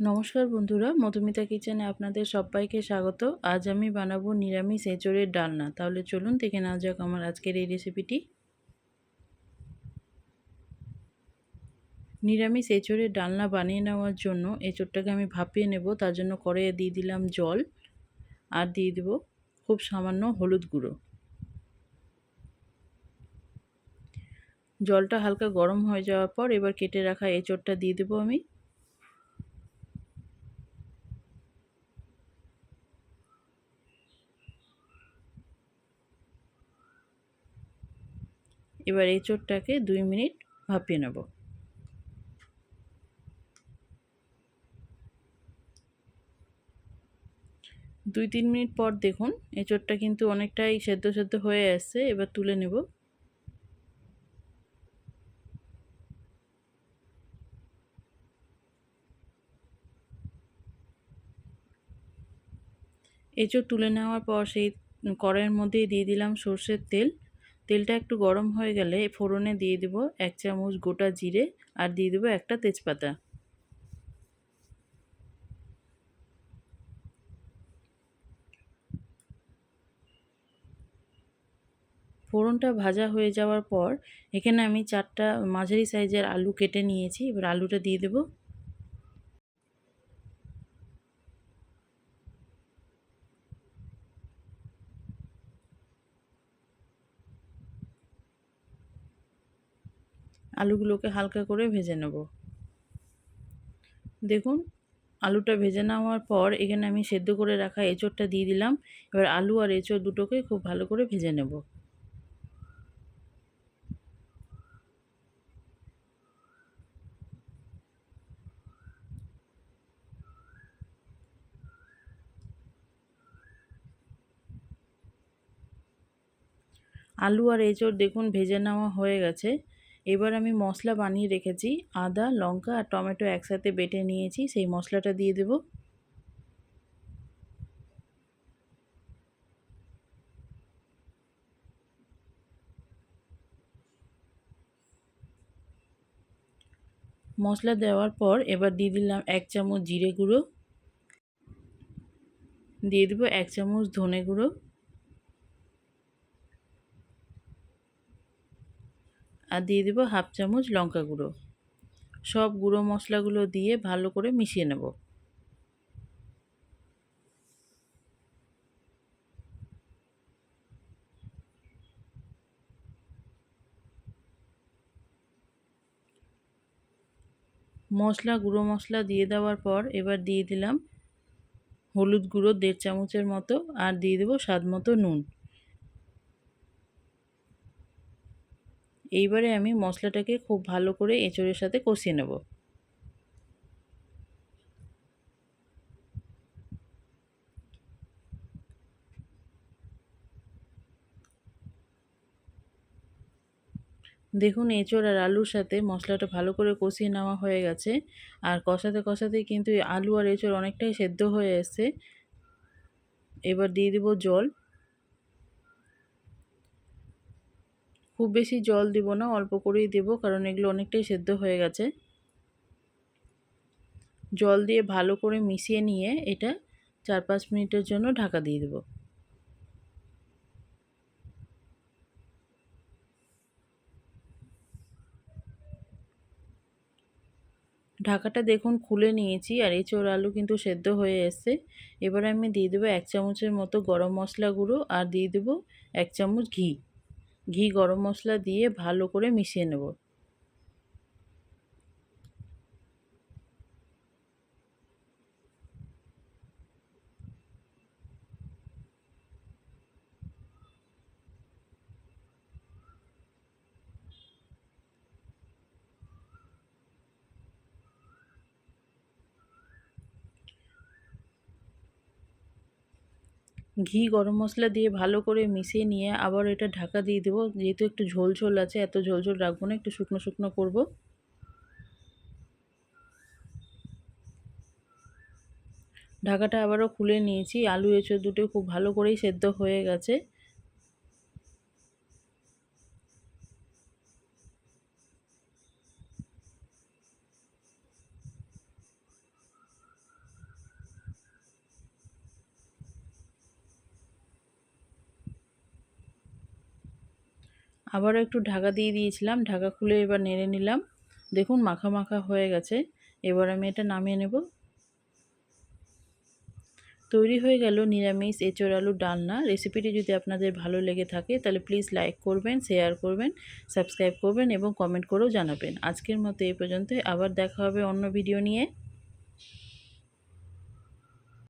নমস্কার বন্ধুরা, মধুমিতা কিচেনে আপনাদের সবাইকে স্বাগত। আজ আমি বানাবো নিরামিষ এঁচড়ের ডালনা। তাহলে চলুন দেখে নেওয়া যাক আমার আজকের এই রেসিপিটি নিরামিষ এঁচড়ের ডালনা বানিয়ে নেওয়ার জন্য এঁচড়টাকে আমি ভাপিয়ে নেব। তার জন্য কড়াইয়ে দিয়ে দিলাম জল আর দিয়ে দেব খুব সামান্য হলুদ গুঁড়ো। জলটা হালকা গরম হয়ে যাওয়ার পর এবার কেটে রাখা এঁচড়টা দিয়ে দেবো আমি। এবার এই চোরটাকে দুই মিনিট ভাপিয়ে নেব। দুই তিন মিনিট পর দেখুন এঁচোড়টা কিন্তু অনেকটাই সেদ্ধ সেদ্ধ হয়ে আসছে এবার তুলে নেব। এঁচোড় তুলে নেওয়ার পর সেই কড়াইয়ের মধ্যেই দিয়ে দিলাম সর্ষের তেল। তেলটা একটু গরম হয়ে গেলে ফোড়নে দিয়ে দেব এক চামচ গোটা জিরে আর দিয়ে দেবো একটা তেজপাতা। ফোড়নটা ভাজা হয়ে যাওয়ার পর এখানে আমি চারটা মাঝারি সাইজের আলু কেটে নিয়েছি। এবার আলুটা দিয়ে দেবো। আলুগুলোকে হালকা করে ভেজে নেব। দেখুন, আলুটা ভেজে নেওয়ার পর এখানে আমি সেদ্ধ করে রাখা এঁচোড়টা দিয়ে দিলাম। এবার আলু আর এঁচোড় দুটোকে খুব ভালো করে ভেজে নেব। আলু আর এঁচোড় দেখুন ভেজে নেওয়া হয়ে গেছে। এবার আমি মশলা বানিয়ে রেখেছি। আদা, লঙ্কা আর টমেটো একসাথে বেটে নিয়েছি। সেই মশলাটা দিয়ে দেব। মশলা দেওয়ার পর এবার দিয়ে দিলাম এক চামচ জিরে গুঁড়ো। দিয়ে দেবো এক চামচ ধনে গুঁড়ো। আর দিয়ে দেবো হাফ চামচ লঙ্কা গুঁড়ো। সব গুঁড়ো মশলাগুলো দিয়ে ভালো করে মিশিয়ে নেব। মশলা, গুঁড়ো মশলা দিয়ে দেওয়ার পর এবার দিয়ে দিলাম হলুদ গুঁড়ো দেড় চামচের মতো আর দিয়ে দেবো স্বাদ মতো নুন। এইবারে আমি মশলাটাকে খুব ভালো করে এঁচড়ের সাথে কষিয়ে নেব। দেখুন, এঁচড় আর আলুর সাথে মশলাটা ভালো করে কষিয়ে নেওয়া হয়ে গেছে। আর কষাতে কষাতে কিন্তু আলু আর এঁচড় অনেকটাই সেদ্ধ হয়ে এসছে। এবার দিয়ে দেবো জল। খুব বেশি জল দিব না, অল্প করেই দেব, কারণ এগুলো অনেকটাই সেদ্ধ হয়ে গেছে। জল দিয়ে ভালো করে মিশিয়ে নিয়ে এটা চার পাঁচ মিনিটের জন্য ঢাকা দিয়ে দেব। ঢাকাটা দেখুন খুলে নিয়েছি, আর এঁচোড় আলু কিন্তু সেদ্ধ হয়ে এসছে। এবার আমি দিয়ে দেবো এক চামচের মতো গরম মশলা গুঁড়ো, আর দিয়ে দেবো এক চামচ ঘি। ঘি গরম মশলা দিয়ে ভালো করে মিশিয়ে নেব। ঘি গরম মশলা দিয়ে ভালো করে মিশিয়ে নিয়ে আবার এটা ঢাকা দিয়ে দেবো। যেহেতু একটু ঝোল ঝোল আছে, এত ঝোল ঝোল রাখব না, একটু শুকনো শুকনো করব। ঢাকাটা আবারও খুলে নিয়েছি। আলু এঁচড় দুটো খুব ভালো করেই সেদ্ধ হয়ে গেছে। আবারও একটু ঢাকা দিয়ে দিয়েছিলাম, ঢাকা খুলে এবার নেড়ে নিলাম। দেখুন মাখা মাখা হয়ে গেছে, এবার আমি এটা নামিয়ে নেব। তৈরি হয়ে গেল নিরামিষ এঁচোড় আলুর ডালনা। রেসিপিটি যদি আপনাদের ভালো লেগে থাকে, তাহলে প্লিজ লাইক করবেন, শেয়ার করবেন, সাবস্ক্রাইব করবেন এবং কমেন্ট করেও জানাবেন। আজকের মতো এই পর্যন্তই, আবার দেখা হবে অন্য ভিডিও নিয়ে।